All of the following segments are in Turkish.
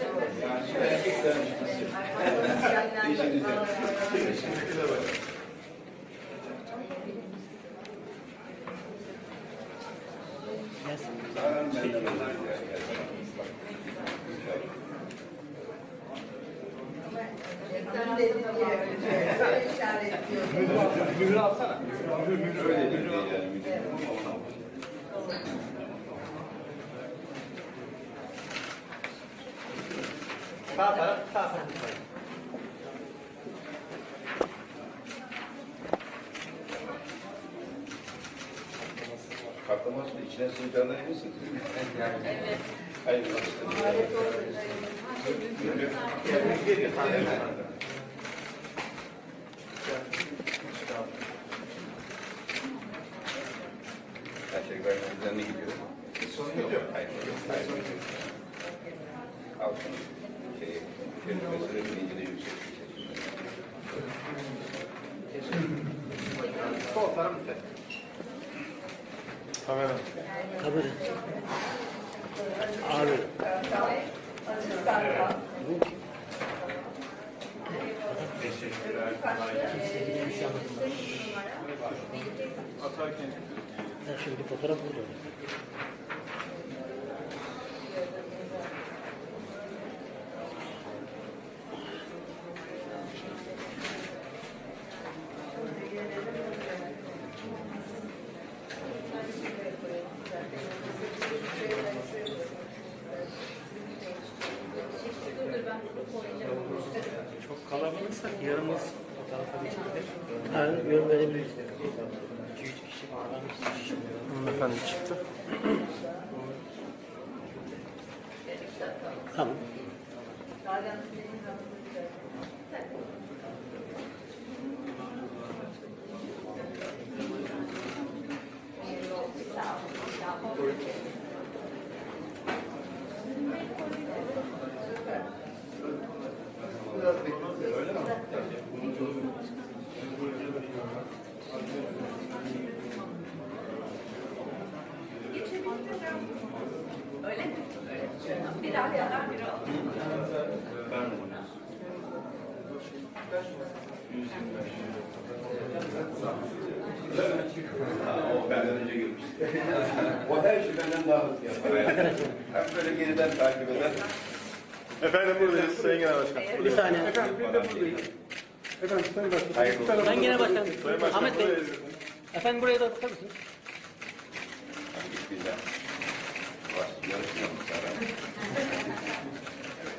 Şey yani erkek dayanışması. Eşinize. Eşinize bakın. Mühür alsana. Mühür öyle. Mühür al. Sağ taraf, sağ taraf. Patlaması da içine sığacağına eminsin. Evet. Hayır. Her şey gayet düzenli gidiyor. Sorun yok. Hayır. Hayır. Al şunu. Şey, üstte. Kamera. Abi. Atarken Ben şimdi fotoğraf burada. Çok yarımız fotoğrafa geçebilir. Ha, görmedim. 2-3 kişi falan kişi. hanımefendi çıktı. Tamam. O benden önce girmiş. o her şey benden daha hızlı yapar. Hem böyle geriden takip eder. Efendim buradayız Sayın Genel Başkan. Bir saniye. Efendim bir de buradayız. Efendim Sayın Başkan. Hayırlı olsun. Ben genel başkanım. Sayın Başkan Ahmet Bey. Efendim buraya da bakar mısınız? Bismillah. Baş, yarışmıyor mu sana? Şey çok büyük değil mi? Evet,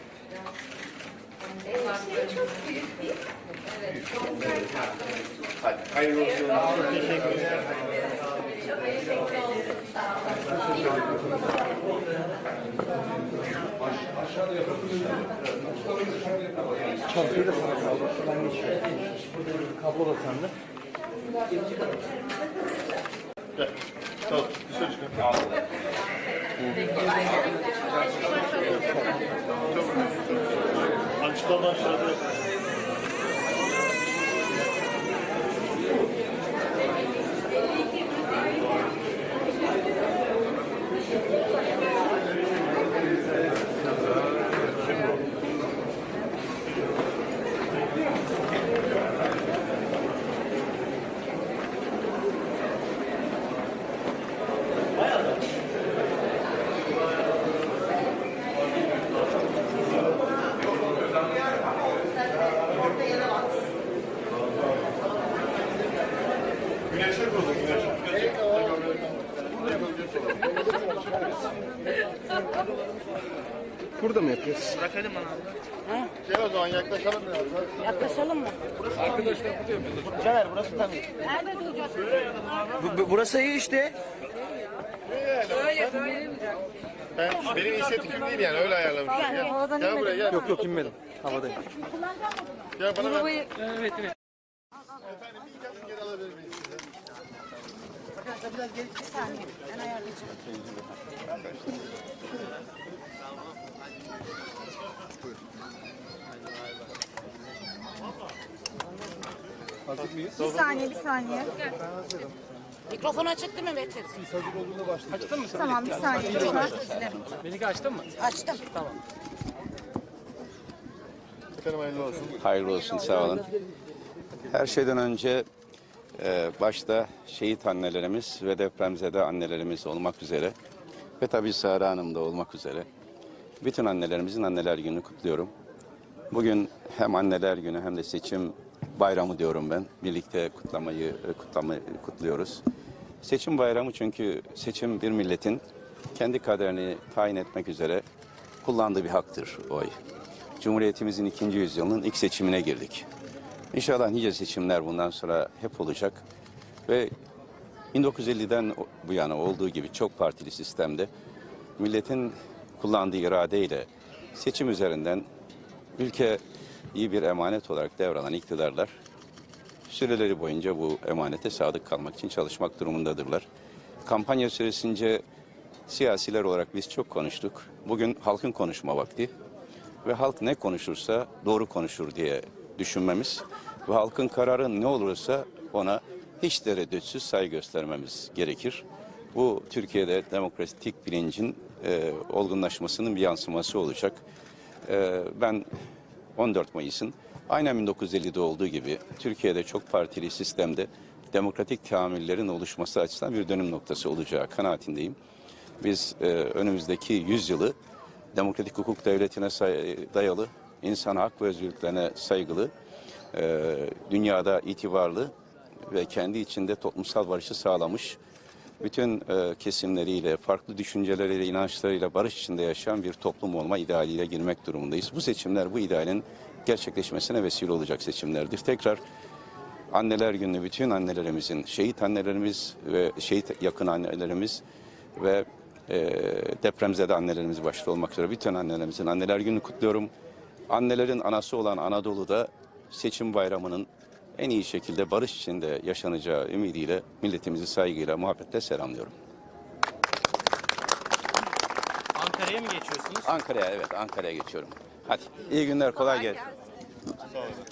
çok güzel tatlı. Hadi hayırlı olsun. Çok teşekkür ederim. Sağ olun. Çantayı da sana kaldı. Şuradan geçiyor. Kablo da sende. Gel. Tamam dışarı çıkın. Toma, Burada mı yapıyoruz? Bırakalım bana abi. Gel o zaman yaklaşalım biraz. Yaklaşalım mı? Caner burası tabii. Nerede duracağız? Bu- bu- burası iyi işte. Böyle böyle mi? Ben, benim inisiyatifim değil yani öyle ayarlamışım. Yani Gel, gel buraya gel. Yok yok inmedim. Havadayım. Gel bana ver. Evet evet. Efendim bir saniye. Ben ayarlayacağım. Hazır mıyız? Bir saniye, bir saniye. Mikrofon açık değil mi Metin? Biz hazır olduğunda başlayacağız. Açtın mı sen? Tamam, bir saniye. Melike açtın mı? Açtım. Tamam. Efendim hayırlı olsun. Hayırlı olsun, sağ olun. Her şeyden önce e, başta şehit annelerimiz ve depremzede annelerimiz olmak üzere ve tabii Sara Hanım da olmak üzere bütün annelerimizin anneler gününü kutluyorum. Bugün hem anneler günü hem de seçim bayramı diyorum ben. Birlikte kutlamayı e, kutlamayı kutluyoruz. Seçim bayramı çünkü seçim bir milletin kendi kaderini tayin etmek üzere kullandığı bir haktır oy. Cumhuriyetimizin ikinci yüzyılının ilk seçimine girdik. İnşallah nice seçimler bundan sonra hep olacak. Ve 1950'den bu yana olduğu gibi çok partili sistemde milletin kullandığı iradeyle seçim üzerinden ülke iyi bir emanet olarak devralan iktidarlar süreleri boyunca bu emanete sadık kalmak için çalışmak durumundadırlar. Kampanya süresince siyasiler olarak biz çok konuştuk. Bugün halkın konuşma vakti ve halk ne konuşursa doğru konuşur diye düşünmemiz ve halkın kararı ne olursa ona hiç tereddütsüz saygı göstermemiz gerekir. Bu Türkiye'de demokratik bilincin e, olgunlaşmasının bir yansıması olacak. E, ben 14 Mayıs'ın aynen 1950'de olduğu gibi Türkiye'de çok partili sistemde demokratik tahammüllerin oluşması açısından bir dönüm noktası olacağı kanaatindeyim. Biz e, önümüzdeki yüzyılı demokratik hukuk devletine dayalı, insan hak ve özgürlüklerine saygılı, e, dünyada itibarlı ve kendi içinde toplumsal barışı sağlamış, bütün e, kesimleriyle, farklı düşünceleriyle, inançlarıyla barış içinde yaşayan bir toplum olma idealiyle girmek durumundayız. Bu seçimler bu idealin gerçekleşmesine vesile olacak seçimlerdir. Tekrar Anneler Günü bütün annelerimizin, şehit annelerimiz ve şehit yakın annelerimiz ve e, depremzede annelerimiz başta olmak üzere bütün annelerimizin anneler günü kutluyorum. Annelerin anası olan Anadolu'da seçim bayramının en iyi şekilde barış içinde yaşanacağı ümidiyle milletimizi saygıyla, muhabbetle selamlıyorum. Ankara'ya mı geçiyorsunuz? Ankara'ya evet, Ankara'ya geçiyorum. Hadi iyi günler, kolay, kolay gelsin. Sağ olun.